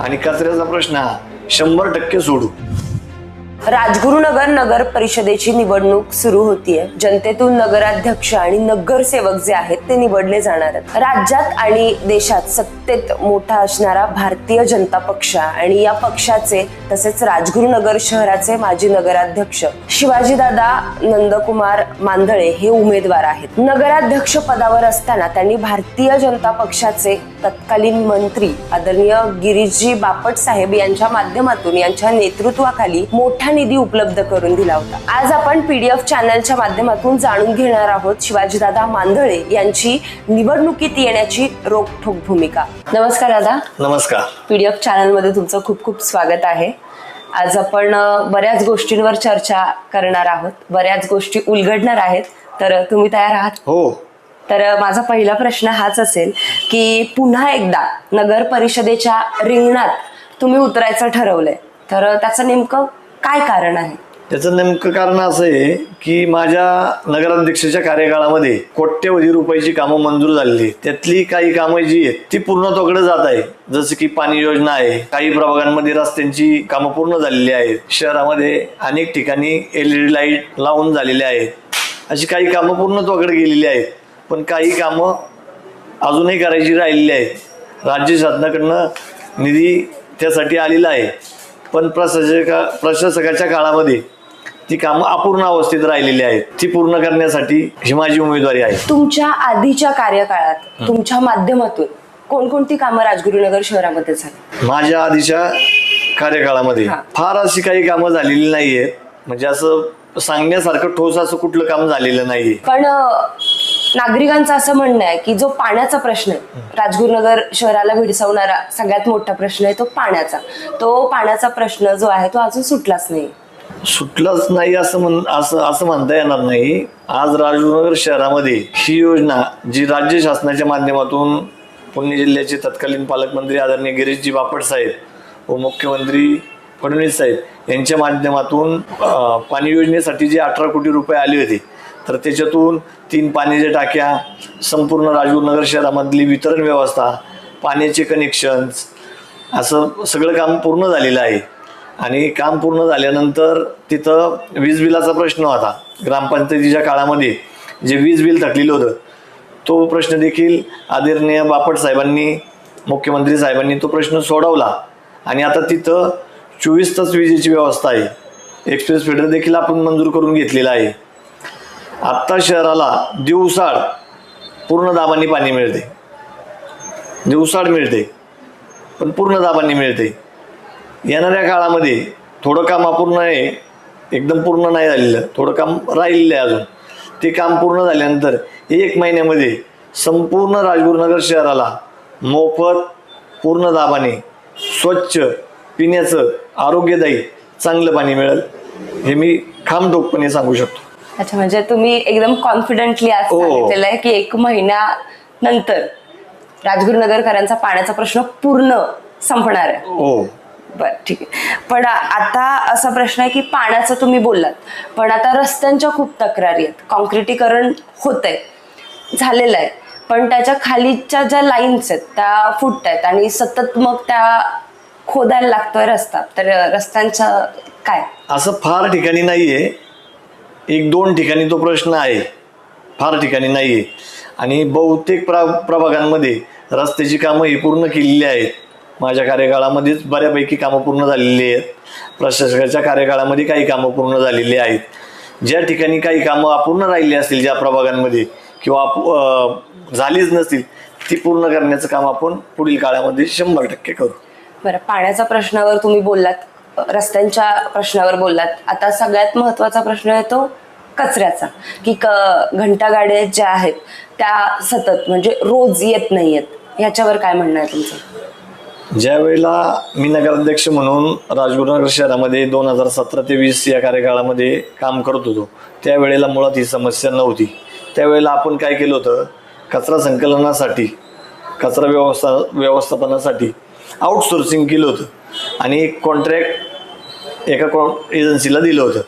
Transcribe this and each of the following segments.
आणि कचऱ्याचा प्रश्न हा. शंभर टक्के सोडू. राजगुरुनगर नगर परिषदेची निवडणूक सुरू होतीये. जनतेतून नगराध्यक्ष आणि नगरसेवक जे आहेत ते निवडले जाणार आहेत. राज्यात आणि देशात सत्तेत मोठा असणारा भारतीय जनता पक्ष आणि या पक्षाचे तसेच राजगुरुनगर शहराचे माजी नगराध्यक्ष शिवाजीदादा नंदकुमार मांदळे हे उमेदवार आहेत. नगराध्यक्ष पदावर असताना त्यांनी भारतीय जनता पक्षाचे तत्कालीन मंत्री आदरणीय गिरीशजी बापट साहेब यांच्या माध्यमातून यांच्या नेतृत्वाखाली मोठ्या निधी उपलब्ध करून दिला होता. आज आपण पीडीएफ चॅनलच्या माध्यमातून जाणून घेणार आहोत शिवाजीदादा मांदळे यांची निवडणुकीत येण्याची रोखठोक भूमिका. नमस्कार दादा. नमस्कार. पीडीएफ चॅनलमध्ये तुमचं खूप खूप स्वागत आहे. आज आपण बऱ्याच गोष्टींवर चर्चा करणार आहोत. बऱ्याच गोष्टी उलगडणार आहेत. तर तुम्ही तयार आहात? हो. तर माझा पहिला प्रश्न हाच असेल की पुन्हा एकदा नगर परिषदेच्या रिंगणात तुम्ही उतरायचं ठरवलंय. तर त्याचं नेमकं काय कारण आहे? त्याचं नेमकं कारण असं आहे की माझ्या नगराध्यक्षाच्या कार्यकाळामध्ये कोट्यवधी रुपयाची कामं मंजूर झालेली त्यातली काही कामं जी आहेत ती पूर्णत्वाकडे जात आहे जसं की पाणी योजना आहे काही प्रभागांमध्ये रस्त्यांची कामं पूर्ण झालेली आहेत. शहरामध्ये अनेक ठिकाणी एलईडी लाइट लावून झालेल्या आहेत. अशी काही कामं पूर्णत्वाकडे गेलेली आहेत. पण काही कामं अजूनही करायची राहिलेली आहेत. राज्य शासनाकडनं निधी त्यासाठी आलेला आहे. पण प्रशासका प्रशासकाच्या काळामध्ये ती कामं अपूर्ण अवस्थेत राहिलेली आहेत. ती पूर्ण करण्यासाठी ही माझी उमेदवारी आहे. तुमच्या आधीच्या कार्यकाळात तुमच्या माध्यमातून कोणकोणती कामं राजगुरुनगर शहरामध्ये झाली? माझ्या आधीच्या कार्यकाळामध्ये हा. फार अशी काही कामं झालेली नाही आहेत म्हणजे असं सांगण्यासारखं ठोस असं कुठलं काम झालेलं नाहीये. पण अ, नागरिकांचं असं म्हणणं आहे की जो पाण्याचा प्रश्न आहे राजगुरुनगर शहराला भेडसावणारा सगळ्यात मोठा प्रश्न आहे तो पाण्याचा. तो पाण्याचा प्रश्न जो आहे तो अजून सुटलाच नाही. सुटलंच नाही असं म्हण असं असं म्हणता येणार नाही. आज राजनगर शहरामध्ये ही योजना जी राज्य शासनाच्या माध्यमातून पुणे जिल्ह्याचे तत्कालीन पालकमंत्री आदरणीय गिरीशजी बापट साहेब व मुख्यमंत्री फडणवीस साहेब यांच्या माध्यमातून पाणी योजनेसाठी जे अठरा कोटी रुपये आले होते तर त्याच्यातून तीन पाण्याच्या टाक्या संपूर्ण राजगुरुनगर शहरामधली वितरण व्यवस्था पाण्याचे कनेक्शन्स असं सगळं काम पूर्ण झालेलं आहे. आणि काम पूर्ण झाल्यानंतर तिथं वीज बिलाचा प्रश्न होता. ग्रामपंचायतीच्या काळामध्ये जे वीज बिल थकलेलं होतं तो प्रश्न देखील आदरणीय बापट साहेबांनी मुख्यमंत्री साहेबांनी तो प्रश्न सोडवला. आणि आता तिथं चोवीस तास विजेची व्यवस्था आहे. एक्सप्रेस फीडर देखील आपण मंजूर करून घेतलेला आहे. आत्ता शहराला दिवसाड पूर्ण दाबाने पाणी मिळते. दिवसाड मिळते पण पूर्ण दाबाने मिळते. येणाऱ्या काळामध्ये थोडं काम अपूर्ण आहे एकदम पूर्ण नाही झालेलं थोडं काम राहिलेलं आहे अजून. ते काम पूर्ण झाल्यानंतर एक महिन्यामध्ये संपूर्ण राजगुरुनगर शहराला मोफत पूर्ण दाबाने स्वच्छ पिण्याचं आरोग्यदायी चांगलं पाणी मिळेल हे मी खामठोकपणे सांगू शकतो. अच्छा म्हणजे तुम्ही एकदम कॉन्फिडेंटली आज हो. सांगितलेलं आहे की एक महिन्यानंतर राजगुरुनगरकरांचा पाण्याचा प्रश्न पूर्ण संपणार आहे. हो. बर ठीक आहे. पण आता असा प्रश्न आहे की पाण्याचं तुम्ही बोललात पण आता रस्त्यांच्या खूप तक्रारी आहेत. कॉन्क्रिटीकरण होत आहे झालेलं आहे. पण त्याच्या खालीच्या ज्या लाईन्स आहेत त्या फुटत आहेत आणि सतत मग त्या खोदायला लागतोय रस्ता. तर रस्त्यांचं काय? असं फार ठिकाणी नाही आहे एक दोन ठिकाणी तो प्रश्न आहे. फार ठिकाणी नाही आहे आणि बहुतेक प्र प्रभागांमध्ये रस्त्याची कामं ही पूर्ण केलेली आहेत. माझ्या कार्यकाळामध्येच बऱ्यापैकी कामं पूर्ण झालेली आहेत. प्रशासकाच्या कार्यकाळामध्ये काही कामं पूर्ण झालेली आहेत. ज्या ठिकाणी काही कामं अपूर्ण राहिली असतील ज्या प्रभागांमध्ये किंवा झालीच नसतील ती पूर्ण करण्याचं काम आपण पुढील काळामध्ये शंभर टक्के करू. बरं पाण्याच्या प्रश्नावर तुम्ही बोललात. रस्त्यांच्या प्रश्नावर बोललात. आता सगळ्यात महत्त्वाचा प्रश्न येतो कचऱ्याचा. की क घंटागाड्या ज्या आहेत त्या सतत म्हणजे रोज येत नाही आहेत ह्याच्यावर काय म्हणणं आहे तुमचं? ज्या वेळेला मी नगराध्यक्ष म्हणून राजगुरुनगर शहरामध्ये दोन हजार सतरा ते वीस या कार्यकाळामध्ये काम करत होतो त्यावेळेला मुळात ही समस्या नव्हती. त्यावेळेला आपण काय केलं होतं कचरा संकलनासाठी कचरा व्यवस्था व्यवस्थापनासाठी आउटसोर्सिंग केलं होतं. आणि एक कॉन्ट्रॅक्ट एका कॉ एजन्सीला दिलं होतं.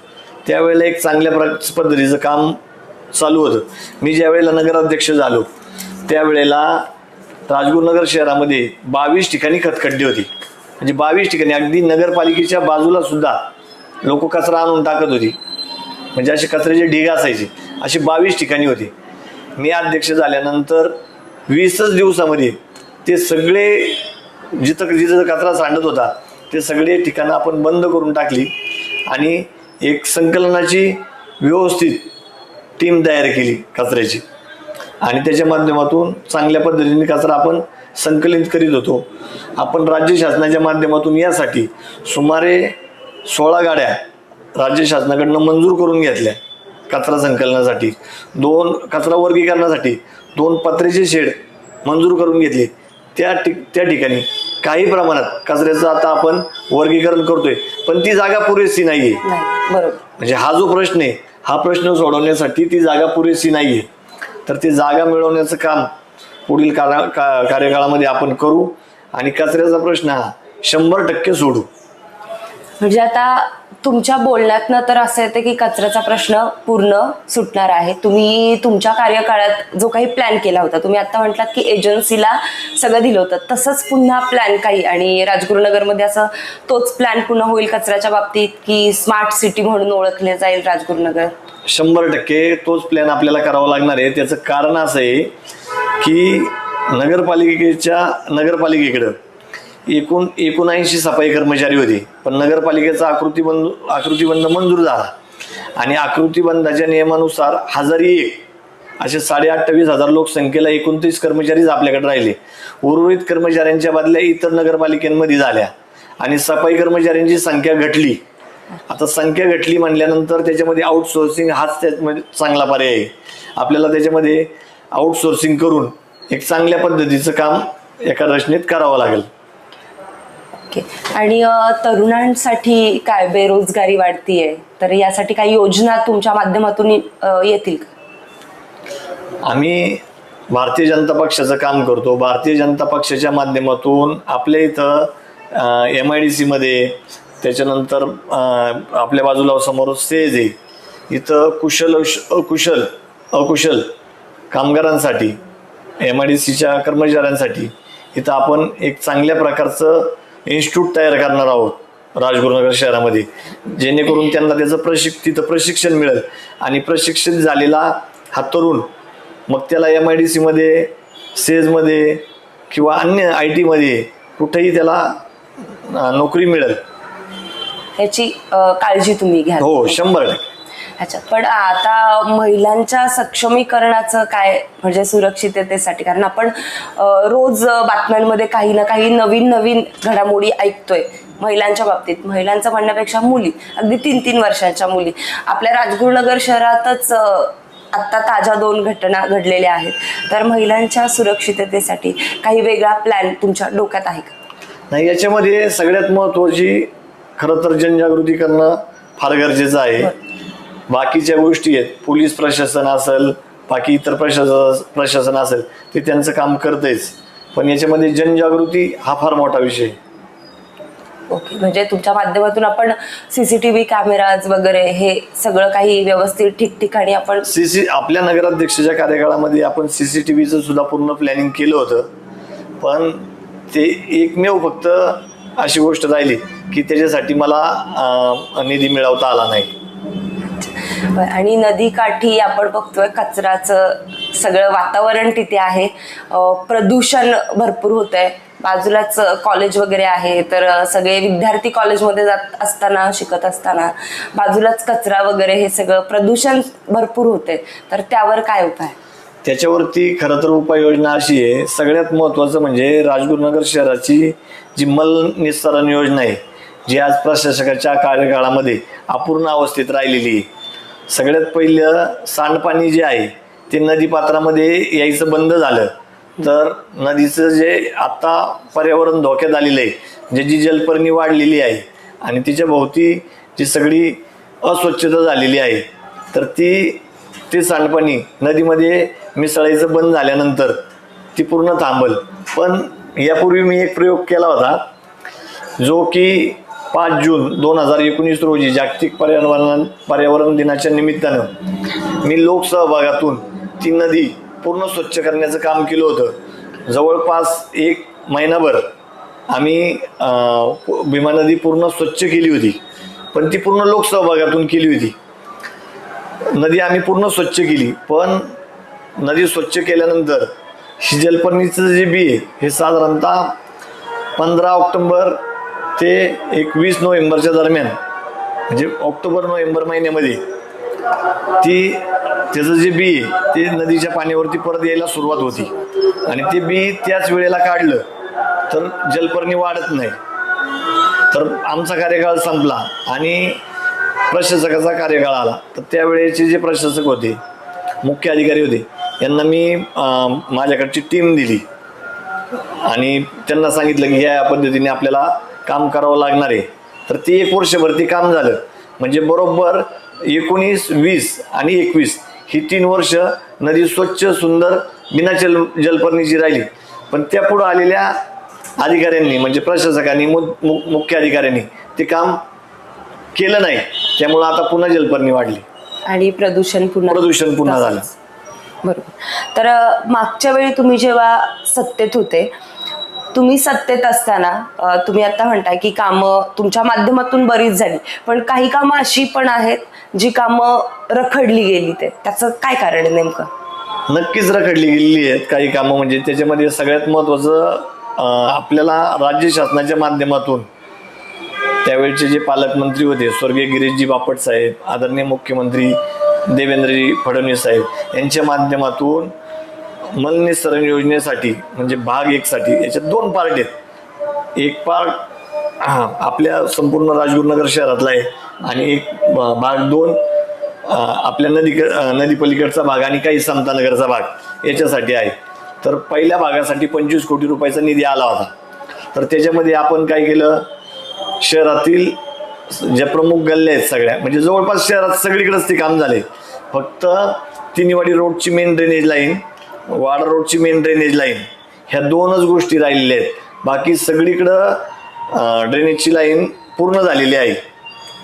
त्यावेळेला एक चांगल्या प्र पद्धतीचं काम चालू होतं. मी ज्यावेळेला नगराध्यक्ष झालो त्यावेळेला राजगुरुनगर शहरामध्ये बावीस ठिकाणी खतखड्डी होती. म्हणजे बावीस ठिकाणी अगदी नगरपालिकेच्या बाजूला सुद्धा लोक कचरा आणून टाकत होती. म्हणजे असे कचऱ्याचे ढिग असायचे. असे बावीस ठिकाणी होते. मी अध्यक्ष झाल्यानंतर वीसच दिवसामध्ये ते सगळे जिथं जिथं कचरा सांडत होता ते सगळे ठिकाणं आपण बंद करून टाकली आणि एक संकलनाची व्यवस्थित टीम तयार केली कचऱ्याची. आणि त्याच्या माध्यमातून चांगल्या पद्धतीने कचरा आपण संकलित करीत होतो. आपण राज्य शासनाच्या माध्यमातून यासाठी सुमारे सोळा गाड्या राज्य शासनाकडनं मंजूर करून घेतल्या कचरा संकलनासाठी. दोन कचरा वर्गीकरणासाठी दोन पत्र्याचे शेड मंजूर करून घेतले. त्या ठिक त्या ठिकाणी. काही प्रमाणात. कचऱ्याचं आता आपण वर्गीकरण करतोय. पण ती जागा पुरेशी नाही आहे नाही. बरोबर. म्हणजे हा जो प्रश्न आहे हा प्रश्न सोडवण्यासाठी ती जागा पुरेशी नाही आहे तर ती जागा मिळवण्याचं काम पुढील का कार्यकाळामध्ये आपण करू. आणि कचऱ्याचा प्रश्न हा शंभर टक्के सोडू. म्हणजे आता तुमच्या बोलण्यातनं तर असं येतं की कचऱ्याचा प्रश्न पूर्ण सुटणार आहे. तुम्ही तुमच्या कार्यकाळात जो काही प्लॅन केला होता तुम्ही आता म्हटलात की एजन्सीला सगळं दिलं होतं. तसंच पुन्हा प्लॅन काही आणि राजगुरुनगरमध्ये असं तोच प्लॅन पुन्हा होईल कचऱ्याच्या बाबतीत की स्मार्ट सिटी म्हणून ओळखले जाईल राजगुरुनगर? शंभर टक्के तोच प्लॅन आपल्याला करावा लागणार आहे. त्याचं कारण असं आहे की नगरपालिकेच्या नगरपालिकेकडं एकूण एकोणऐंशी सफाई कर्मचारी होते. पण नगरपालिकेचा आकृतीबंध आकृतीबंध मंजूर झाला. आणि आकृतीबंधाच्या नियमानुसार हजारी एक असे साडे अठ्ठावीस हजार लोकसंख्येला एकोणतीस कर्मचारीच आपल्याकडे राहिले. उर्वरित कर्मचाऱ्यांच्या बदल्या इतर नगरपालिकेमध्ये झाल्या. आणि सफाई कर्मचाऱ्यांची संख्या घटली. आता संख्या घटली म्हणल्यानंतर त्याच्यामध्ये आउटसोर्सिंग हाच त्याच्यामध्ये चांगला पर्याय आहे. आपल्याला त्याच्यामध्ये आउटसोर्सिंग करून एक चांगल्या पद्धतीचं काम एका रचनेत करावं लागेल. ओके. आणि तरुणांसाठी काय बेरोजगारी वाढतीये? तर यासाठी काही योजना तुमच्या माध्यमातून येतील का? आम्ही भारतीय जनता पक्षाचं काम करतो. भारतीय जनता पक्षाच्या माध्यमातून आपल्या इथं एम आय डी सीमध्ये त्याच्यानंतर आपल्या बाजूला समोर सेज आहे इथं कुशल अश- अकुशल अकुशल कामगारांसाठी एम आय डी सीच्या कर्मचाऱ्यांसाठी इथं आपण एक चांगल्या प्रकारचं इन्स्टिट्यूट तयार करणार आहोत राजगुरुनगर शहरामध्ये. जेणेकरून त्यांना त्याचं प्रशिक तिथं प्रशिक्षण मिळेल. आणि प्रशिक्षित झालेला हा तरुण मग त्याला एम आय डी सीमध्ये सेजमध्ये किंवा अन्य आय टीमध्ये कुठेही त्याला नोकरी मिळेल. याची काळजी तुम्ही घ्या हो शंभर टक्के. अच्छा पण आता महिलांच्या सक्षमीकरणाचं काय म्हणजे सुरक्षिततेसाठी? कारण आपण अ, रोज बातम्यांमध्ये काही ना काही नवीन नवीन घडामोडी ऐकतोय महिलांच्या बाबतीत. महिलांचं म्हणण्यापेक्षा मुली अगदी तीन तीन वर्षांच्या मुली. आपल्या राजगुरुनगर शहरातच अ, आत्ता ताज्या दोन घटना घडलेल्या आहेत. तर महिलांच्या सुरक्षिततेसाठी काही वेगळा प्लॅन तुमच्या डोक्यात आहे का? नाही याच्यामध्ये सगळ्यात महत्त्वाची खरं तर जनजागृती करणं फार गरजेचं आहे. बाकीच्या गोष्टी आहेत. पोलीस प्रशासन असेल बाकी इतर प्रशासन प्रशासन असेल ते त्यांचं काम करतेच पण याच्यामध्ये जनजागृती हा फार मोठा विषय आहे. ओके म्हणजे तुमच्या माध्यमातून आपण सीसीटीव्ही कॅमेराज वगैरे हे सगळं काही व्यवस्थित ठिकठिकाणी आपण सीसी आपल्या नगराध्यक्षाच्या कार्यकाळामध्ये आपण सी सी टी व्हीचं सुद्धा पूर्ण प्लॅनिंग केलं होतं. पण ते एकमेव फक्त अशी गोष्ट राहिली की त्याच्यासाठी मला निधी मिळवता आला नाही. आणि नदीकाठी आपण बघतोय कचऱ्याचं सगळं वातावरण तिथे आहे. प्रदूषण भरपूर होत आहे बाजूलाच कॉलेज वगैरे आहे तर सगळे विद्यार्थी कॉलेजमध्ये जात असताना शिकत असताना बाजूलाच कचरा वगैरे हे सगळं प्रदूषण भरपूर होते तर त्यावर काय उपाय? त्याच्यावरती खरं तर उपाययोजना अशी आहे सगळ्यात महत्त्वाचं म्हणजे राजगुरुनगर शहराची जी मल निस्तारण योजना आहे जी आज प्रशासकाच्या कार्यकाळामध्ये अपूर्ण अवस्थेत राहिलेली आहे. सगळ्यात पहिलं सांडपाणी जे आहे ते नदीपात्रामध्ये यायचं बंद झालं. तर नदीचं जे आत्ता पर्यावरण धोक्यात आलेलं आहे जे जी जलपर्णी वाढलेली आहे आणि तिच्या भोवती जी सगळी अस्वच्छता झालेली आहे तर ती ते सांडपाणी नदीमध्ये मिसळायचं बंद झाल्यानंतर ती पूर्ण थांबल. पण यापूर्वी मी एक प्रयोग केला होता जो की पाच जून दोन हजार एकोणीस रोजी जागतिक पर्यावरण पर्यावरण दिनाच्या निमित्तानं मी लोकसहभागातून ती नदी पूर्ण स्वच्छ करण्याचं काम केलं होतं. जवळपास एक महिनाभर आम्ही भीमा नदी पूर्ण स्वच्छ केली होती. पण ती पूर्ण लोकसहभागातून केली होती. नदी आम्ही पूर्ण स्वच्छ केली. पण नदी स्वच्छ केल्यानंतर ही जलपर्णीचं जे बी आहे हे साधारणतः पंधरा ऑक्टोंबर ते एकवीस नोव्हेंबरच्या दरम्यान म्हणजे ऑक्टोबर नोव्हेंबर महिन्यामध्ये ती त्याचं जे बी आहे ते नदीच्या पाण्यावरती परत यायला सुरुवात होती. आणि ते बी त्याच वेळेला काढलं तर जलपर्णी वाढत नाही. तर आमचा कार्यकाळ संपला आणि प्रशासकाचा कार्यकाळ आला. तर त्यावेळेचे जे प्रशासक होते मुख्य अधिकारी होते यांना मी माझ्याकडची टीम दिली. आणि त्यांना सांगितलं की या पद्धतीने आपल्याला काम करावं लागणार आहे. तर ते एक वर्षभर ते काम झालं. म्हणजे बरोबर एकोणीस वीस आणि एकवीस ही तीन वर्ष नदी स्वच्छ सुंदर बिना जल जलपर्णीची राहिली. पण त्या पुढं आलेल्या अधिकाऱ्यांनी म्हणजे प्रशासकांनी मु मु- मुख्य अधिकाऱ्यांनी ते काम केलं नाही. त्यामुळं आता पुन्हा जलपर्णी वाढली. आणि प्रदूषण पुन्हा प्रदूषण पुन्हा झालं. बरोबर. तर मागच्या वेळी तुम्ही जेव्हा सत्तेत होते तुम्ही सत्तेत असताना तुम्ही आता म्हणताय की कामं तुमच्या माध्यमातून बरीच झाली. पण काही कामं अशी पण आहेत जी कामं रखडली गेली ते. त्याचं काय कारण आहे नेमकं? नक्कीच रखडली गेलेली आहेत काही कामं. म्हणजे त्याच्यामध्ये सगळ्यात महत्त्वाचं आपल्याला राज्य शासनाच्या माध्यमातून त्यावेळचे जे पालकमंत्री होते स्वर्गीय गिरीशजी बापट साहेब आदरणीय मुख्यमंत्री देवेंद्रजी फडणवीस साहेब यांच्या माध्यमातून मलनिसरण योजनेसाठी म्हणजे भाग एकसाठी याच्यात दोन पार्ट आहेत. एक पार्ट आपल्या संपूर्ण राजगुरुनगर शहरातला आहे. आणि एक भाग दोन आपल्या नदी नदी पलीकडचा भाग आणि काही समतानगरचा भाग याच्यासाठी आहे. तर पहिल्या भागासाठी पंचवीस कोटी रुपयाचा निधी आला होता. तर त्याच्यामध्ये आपण काय केलं? शहरातील ज्या प्रमुख गल्ल्या आहेत सगळ्या म्हणजे जवळपास शहरात सगळीकडेच ते काम झाले. फक्त तिन्हीवाडी रोडची मेन ड्रेनेज लाईन वाडा रोडची मेन ड्रेनेज लाईन ह्या दोनच गोष्टी राहिलेल्या आहेत. बाकी सगळीकडं ड्रेनेजची लाईन पूर्ण झालेली आहे.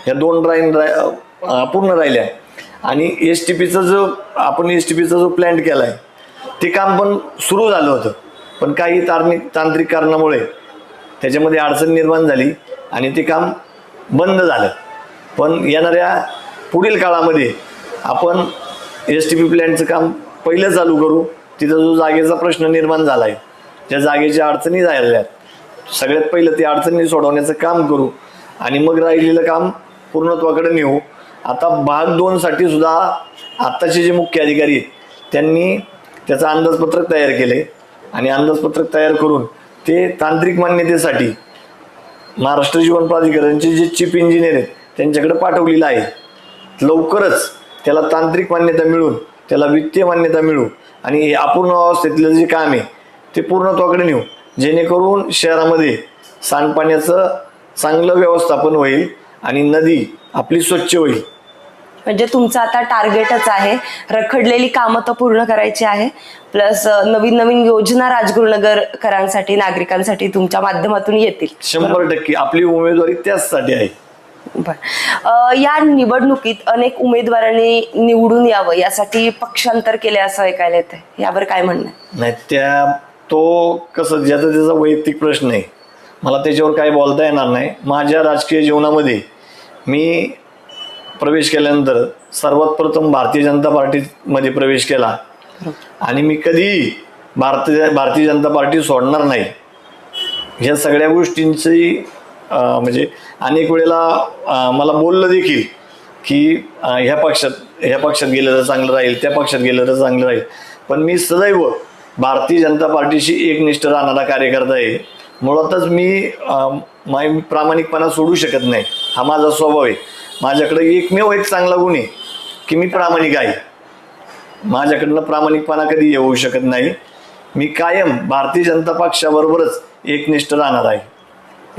ह्या दोन लाईन रा- पूर्ण राहिल्या. आणि एस टी पीचा जो आपण एस टी पीचा जो प्लॅन केला आहे ते काम पण सुरू झालं होतं. पण काही तार्मिक तांत्रिक कारणामुळे त्याच्यामध्ये अडचण निर्माण झाली आणि ते काम बंद झालं. पण येणाऱ्या पुढील काळामध्ये आपण एस टी पी प्लॅनचं काम पहिलं चालू करू. तिथं जो जागेचा प्रश्न निर्माण झाला आहे त्या जागेच्या अडचणी झालेल्या आहेत सगळ्यात पहिलं ते अडचणी सोडवण्याचं काम करू आणि मग राहिलेलं काम पूर्णत्वाकडे नेऊ. आता भाग दोनसाठी सुद्धा आत्ताचे जे मुख्य अधिकारी आहेत त्यांनी त्याचं अंदाजपत्रक तयार केले आणि अंदाजपत्रक तयार करून ते तांत्रिक मान्यतेसाठी महाराष्ट्र जीवन प्राधिकरणचे जे चीफ इंजिनियर आहेत त्यांच्याकडे पाठवलेलं आहे. लवकरच त्याला तांत्रिक मान्यता मिळून त्याला वित्तीय मान्यता मिळू. आणि अपूर्ण अवस्थेतलं जे काम आहे ते पूर्णत्वाकडे नेऊ. जेणेकरून शहरामध्ये सांडपाण्याचं चांगलं व्यवस्थापन होईल आणि नदी आपली स्वच्छ होईल. म्हणजे तुमचं आता टार्गेटच आहे. रखडलेली कामं तर पूर्ण करायची आहे. प्लस नवीन नवीन योजना राजगुरुनगरकरांसाठी नागरिकांसाठी तुमच्या माध्यमातून येतील. शंभर टक्के. आपली उमेदवारी त्याचसाठी आहे. बर. या निवडणुकीत अनेक उमेदवारांनी निवडून यावं यासाठी पक्षांतर केले असं ऐकायला येतं यावर काय म्हणणं? नाही त्या तो कसं ज्याचा त्याचा वैयक्तिक प्रश्न आहे. मला त्याच्यावर काही बोलता येणार नाही. माझ्या राजकीय जीवनामध्ये मी प्रवेश केल्यानंतर सर्वात प्रथम भारतीय जनता पार्टीमध्ये प्रवेश केला. आणि मी कधीही भारतीय भारतीय जनता पार्टी सोडणार नाही. या सगळ्या गोष्टींची म्हणजे अनेक वेळेला मला बोललं देखील की ह्या पक्षात ह्या पक्षात गेलं तर चांगलं राहील त्या पक्षात गेलं तर चांगलं राहील. पण मी सदैव भारतीय जनता पार्टीशी एकनिष्ठ राहणारा कार्यकर्ता आहे. मुळातच मी माय प्रामाणिकपणा सोडू शकत नाही. हा माझा स्वभाव आहे. माझ्याकडे एकमेव एक चांगला गुण आहे की मी प्रामाणिक आहे. माझ्याकडनं प्रामाणिकपणा कधी येऊ शकत नाही. मी कायम भारतीय जनता पक्षाबरोबरच एकनिष्ठ राहणार आहे.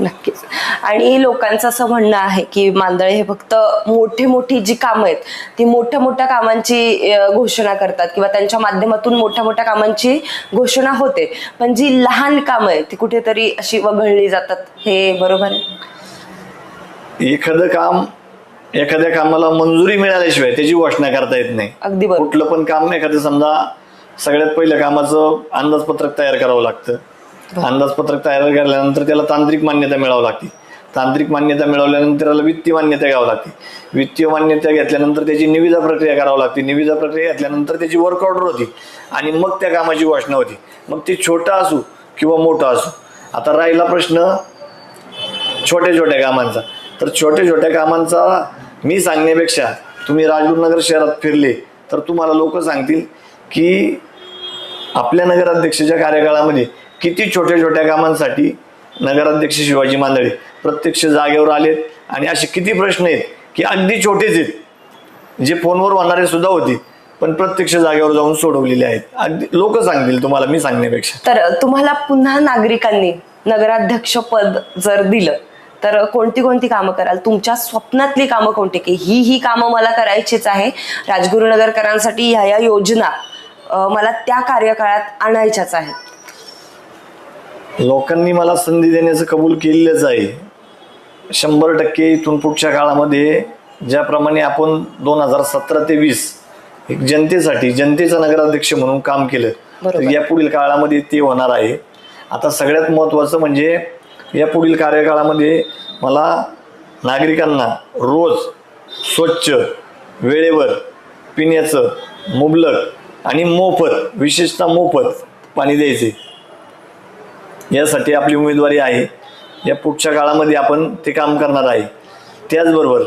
नक्कीच. आणि लोकांचं असं म्हणणं आहे की मांदळे हे फक्त मोठी मोठी जी कामं आहेत ती मोठ्या मोठ्या कामांची घोषणा करतात किंवा त्यांच्या माध्यमातून मोठ्या मोठ्या कामांची घोषणा होते. पण जी लहान कामं आहेत ती कुठेतरी अशी वगळली जातात हे बरोबर आहे? एखादं काम एखाद्या कामाला मंजुरी मिळाल्याशिवाय त्याची घोषणा करता येत नाही. अगदी कुठलं पण काम एखादं समजा सगळ्यात पहिलं कामाचं अंदाजपत्रक तयार करावं लागतं. अंदाजपत्रक तयार केल्यानंतर त्याला तांत्रिक मान्यता मिळावी लागते. तांत्रिक मान्यता मिळवल्यानंतर त्याला वित्तीय मान्यता घ्यावी लागते. वित्तीय मान्यता घेतल्यानंतर त्याची निविदा प्रक्रिया करावी लागते. निविदा प्रक्रिया घेतल्यानंतर त्याची वर्क ऑर्डर होती. आणि मग त्या कामाची घोषणा होती. मग ते छोटं असू किंवा मोठं असू. आता राहिला प्रश्न छोट्या छोट्या कामांचा. तर छोट्या छोट्या कामांचा मी सांगण्यापेक्षा तुम्ही राजगुरुनगर शहरात फिरले तर तुम्हाला लोक सांगतील की आपल्या नगराध्यक्षाच्या कार्यकाळामध्ये किती छोट्या छोट्या कामांसाठी नगराध्यक्ष शिवाजी मांदळे प्रत्यक्ष जागेवर आलेत आणि असे किती प्रश्न आहेत की अगदी छोटेच आहेत. जे फोनवर होणारे सुद्धा होते पण प्रत्यक्ष जागेवर जाऊन सोडवलेले आहेत. अगदी लोक सांगतील तुम्हाला मी सांगण्यापेक्षा. तर तुम्हाला पुन्हा नागरिकांनी नगराध्यक्ष पद जर दिलं तर कोणती कोणती कामं कराल? तुमच्या स्वप्नातली कामं कोणती? की ही ही कामं मला करायचीच आहे. राजगुरुनगरकरांसाठी ह्या या योजना मला त्या कार्यकाळात आणायच्याच आहेत. लोकांनी मला संधी देण्याचं कबूल केलेलंच आहे. शंभर टक्के इथून पुढच्या काळामध्ये ज्याप्रमाणे आपण दोन हजार सतरा ते वीस एक जनतेसाठी जनतेचा नगराध्यक्ष म्हणून काम केलं तर. या पुढील काळामध्ये ते होणार आहे. आता सगळ्यात महत्त्वाचं म्हणजे या पुढील कार्यकाळामध्ये मला नागरिकांना रोज स्वच्छ वेळेवर पिण्याचं मुबलक आणि मोफत विशेषतः मोफत पाणी द्यायचे यासाठी आपली उमेदवारी आहे. या पुढच्या काळामध्ये आपण ते काम करणार आहे. त्याचबरोबर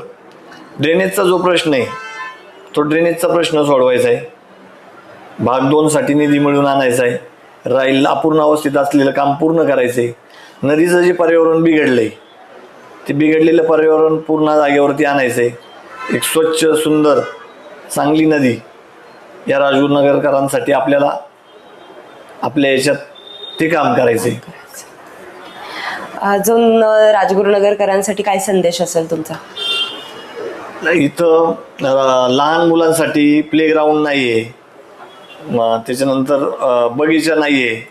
ड्रेनेजचा जो प्रश्न आहे तो ड्रेनेजचा प्रश्न सोडवायचा आहे. भाग दोनसाठी निधी मिळवून आणायचा आहे. राहील अपूर्ण अवस्थेत असलेलं काम पूर्ण करायचं आहे. नदीचं जे पर्यावरण बिघडलं आहे ते बिघडलेलं पर्यावरण पूर्ण जागेवरती आणायचं आहे एक स्वच्छ सुंदर चांगली नदी या राजगुरुनगरकरांसाठी आपल्याला आपल्या याच्यात ते काम करायचं. आहे अजून अं, राजगुरुनगरकरांसाठी काय संदेश असेल तुमचा? इथं अं, लहान मुलांसाठी प्लेग्राऊंड नाही आहे त्याच्यानंतर अं, बगीचा नाही आहे.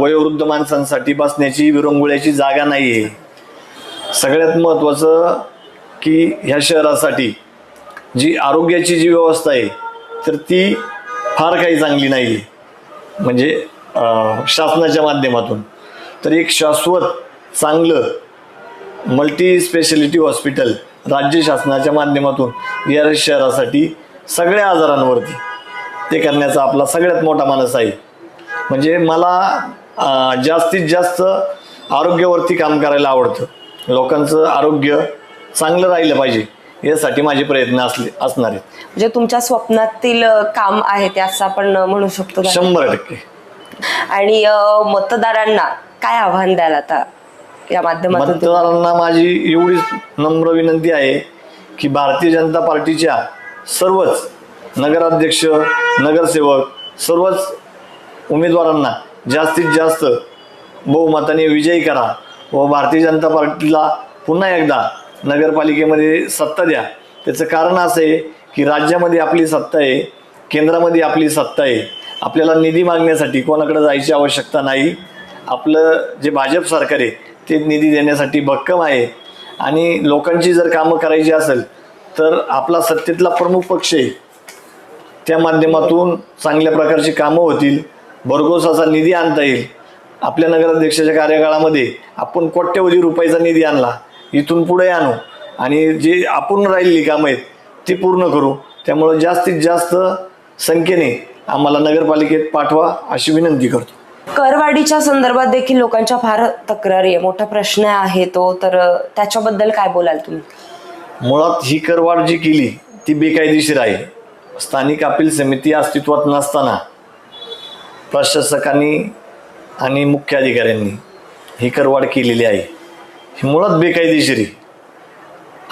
वयोवृद्ध माणसांसाठी बसण्याची विरंगुळ्याची जागा नाही आहे सगळ्यात महत्त्वाचं की ह्या शहरासाठी जी आरोग्याची जी व्यवस्था आहे तर ती फार काही चांगली नाही आहे म्हणजे अं, शासनाच्या माध्यमातून. तर एक शाश्वत चांगलं मल्टी स्पेशालिटी हॉस्पिटल राज्य शासनाच्या माध्यमातून या शहरासाठी सगळ्या आजारांवरती ते करण्याचा आपला सगळ्यात मोठा मानस आहे. म्हणजे मला जास्तीत जास्त आरोग्यावरती काम करायला आवडतं. लोकांचं आरोग्य चांगलं राहिलं पाहिजे यासाठी माझे प्रयत्न असले असणार आहेत. म्हणजे तुमच्या स्वप्नातील काम आहे ते असं आपण म्हणू शकतो? शंभर टक्के. आणि मतदारांना काय आव्हान द्याल आता या माध्यमातून मतदारांना माझी एवढीच नम्र विनंती आहे की भारतीय जनता पार्टीच्या सर्वच नगराध्यक्ष नगरसेवक सर्वच उमेदवारांना जास्तीत जास्त बहुमताने विजयी करा व भारतीय जनता पार्टीला पुन्हा एकदा नगरपालिकेमध्ये सत्ता द्या. त्याचं कारण असं आहे की राज्यामध्ये आपली सत्ता आहे केंद्रामध्ये आपली सत्ता आहे. आपल्याला निधी मागण्यासाठी कोणाकडे जायची आवश्यकता नाही. आपलं जे भाजप सरकार आहे ते निधी देण्यासाठी भक्कम आहे. आणि लोकांची जर कामं करायची असेल तर आपला सत्तेतला प्रमुख पक्ष आहे. त्या माध्यमातून चांगल्या प्रकारची कामं होतील. भरघोस असा निधी आणता येईल. आपल्या नगराध्यक्षाच्या कार्यकाळामध्ये आपण कोट्यवधी रुपयाचा निधी आणला. इथून पुढे आणू. आणि जे आपण राहिलेली कामं आहेत ती पूर्ण करू. त्यामुळं जास्तीत जास्त संख्येने आम्हाला नगरपालिकेत पाठवा अशी विनंती करतो. करवाढीच्या संदर्भात देखील लोकांच्या फार तक्रारी आहे. मोठा प्रश्न आहे तो. तर त्याच्याबद्दल काय बोलाल तुम्ही? मुळात ही करवाढ जी केली ती बेकायदेशीर आहे. स्थानिक अपील समिती अस्तित्वात नसताना प्रशासकांनी आणि मुख्य अधिकाऱ्यांनी ही करवाढ केलेली आहे. ही मुळात बेकायदेशीर आहे.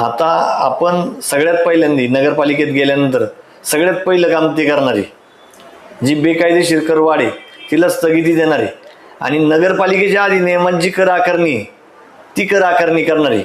आता आपण सगळ्यात पहिल्यांदा नगरपालिकेत गेल्यानंतर सगळ्यात पहिलं काम ते करणारे जी बेकायदेशीर करवाढ आहे तिला स्थगिती देणारी आणि नगरपालिकेच्या आधी नियमांची म्हणजे कर आकारणी आहे, ती कर आकारणी करणारी